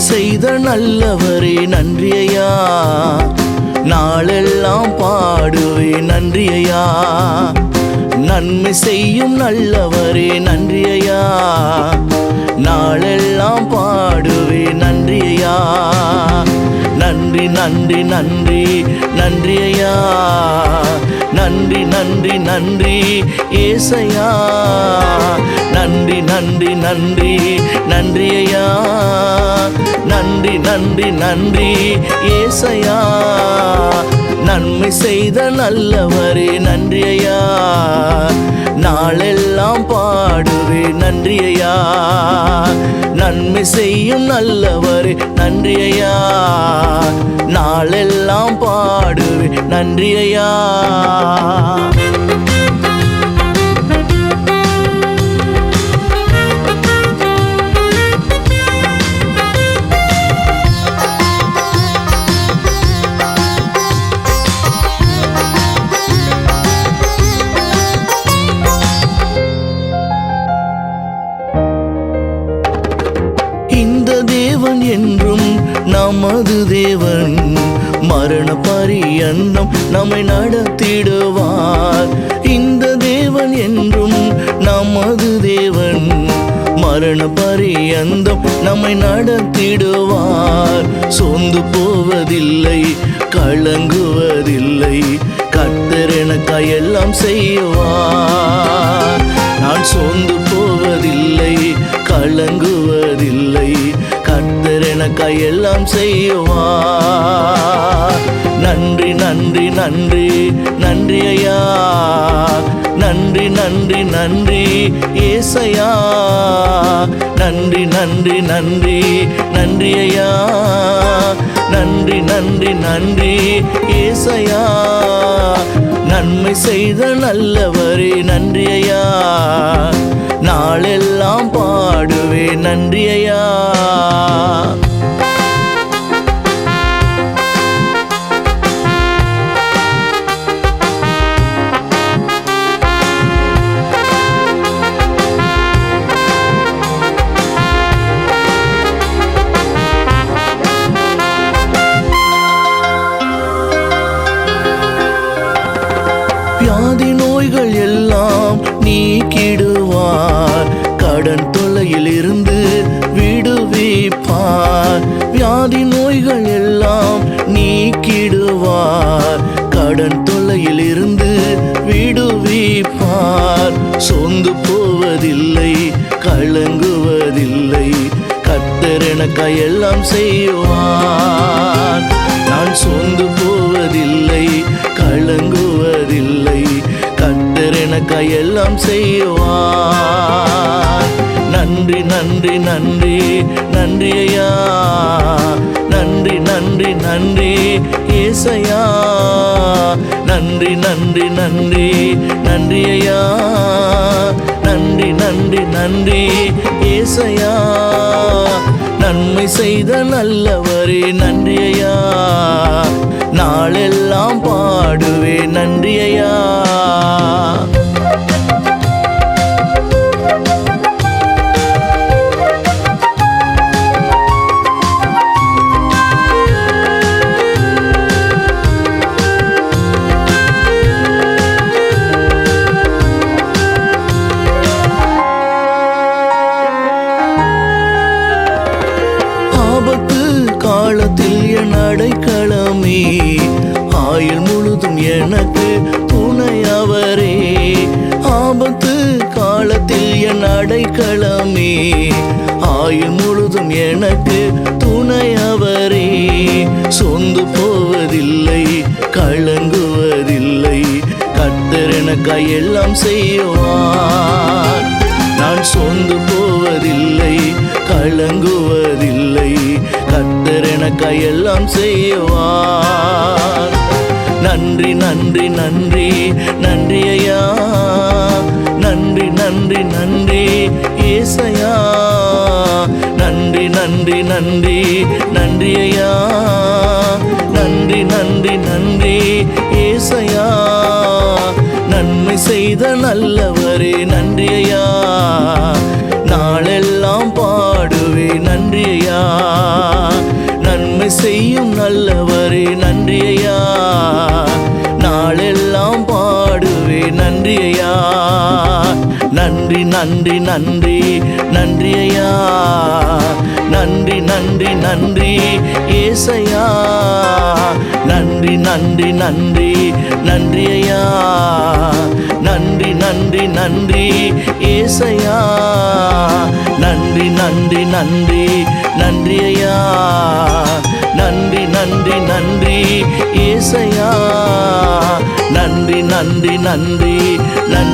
செய்த நல்லவரே நன்றியையா? நாளெல்லாம் பாடுவே நன்றியையா? நன்மை செய்யும் நல்லவரே நன்றியையா? நாளெல்லாம் பாடுவே நன்றியையா? நன்றி நன்றி நன்றி நன்றியையா? நன்றி நன்றி நன்றி ஏசையா. நன்றி நன்றி நன்றி நன்றியா நன்றி நன்றி நன்றி ஏசையா. நன்மை செய்த நல்லவரே நன்றியா நாளெல்லாம் பாடுவே நன்றியா நன்மை செய்யும் நல்லவரே நன்றியா நாளெல்லாம் பாடுவே நன்றியா நமது தேவன் மரண பரியன்னம் நம்மை நடத்திடுவார். இந்த தேவன் என்றும் நமது தேவன் மரண பரியந்தம் நம்மை நடத்திடுவார். சொந்து போவதில்லை கலங்குவதில்லை கத்தர் எனக்கையெல்லாம் செய்வார். நான் சோர்ந்து போவதில்லை கலங்கு எனக்காய் எல்லாம் செய்வார் நன்றி நன்றி நன்றி நன்றி ஐயா. நன்றி நன்றி நன்றி ஏசையா. நன்றி நன்றி நன்றி நன்றி ஐயா. நன்றி நன்றி நன்றி ஏசையா. நன்மை செய்த நல்லவரே நன்றி ஐயா. நாளெல்லாம் பாடுவே நன்றி ஐயா. வியாதி எல்லாம் நீக்கிடுவார். கடன் தொல்லையில் இருந்து விடுவிப்பார். வியாதி நோய்கள் எல்லாம் நீக்கிடுவார். கடன் தொல்லையில் இருந்து விடுவிப்பார். சொந்து போவதில்லை கலங்குவதில்லை. கத்தர் எனக்காய் எல்லாம் செய்வார். நான் எல்லாம் செய்வார். நன்றி நன்றி நன்றி நன்றி ஐயா. நன்றி நன்றி நன்றி ஏசையா. நன்றி நன்றி நன்றி நன்றி ஐயா. நன்றி நன்றி நன்றி ஏசையா. நன்மை செய்த நல்லவரே நன்றி ஐயா. நாளெல்லாம் பாடுவே நன்றி ஐயா. எனக்கு துணையவரே சொந்து போவதில்லை கலங்குவதில்லை. கத்தர் எனக்காய் எல்லாம் செய்வார். நான் சொந்து போவதில்லை கலங்குவதில்லை. கத்தர் எனக்காய் எல்லாம் செய்வார். நன்றி நன்றி நன்றி நன்றி ஐயா. நன்றி நன்றி நன்றி நன்றி ஐயா. நன்றி நன்றி நன்றி ஏசையா. நன்மை செய்த நல்லவரே நன்றி ஐயா. நாளெல்லாம் பாடுவே நன்றி ஐயா. நன்மை செய்யும் நல்லவர் நன்றி நன்றி நன்றி. நன்றி ஐயா. நன்றி நன்றி நன்றி. ஏசையா. நன்றி நன்றி நன்றி. நன்றி ஐயா. நன்றி நன்றி நன்றி. ஏசையா. நன்றி நன்றி நன்றி. நன்றி ஐயா. நன்றி நன்றி நன்றி. ஏசையா. நன்றி நன்றி நன்றி. நன்றி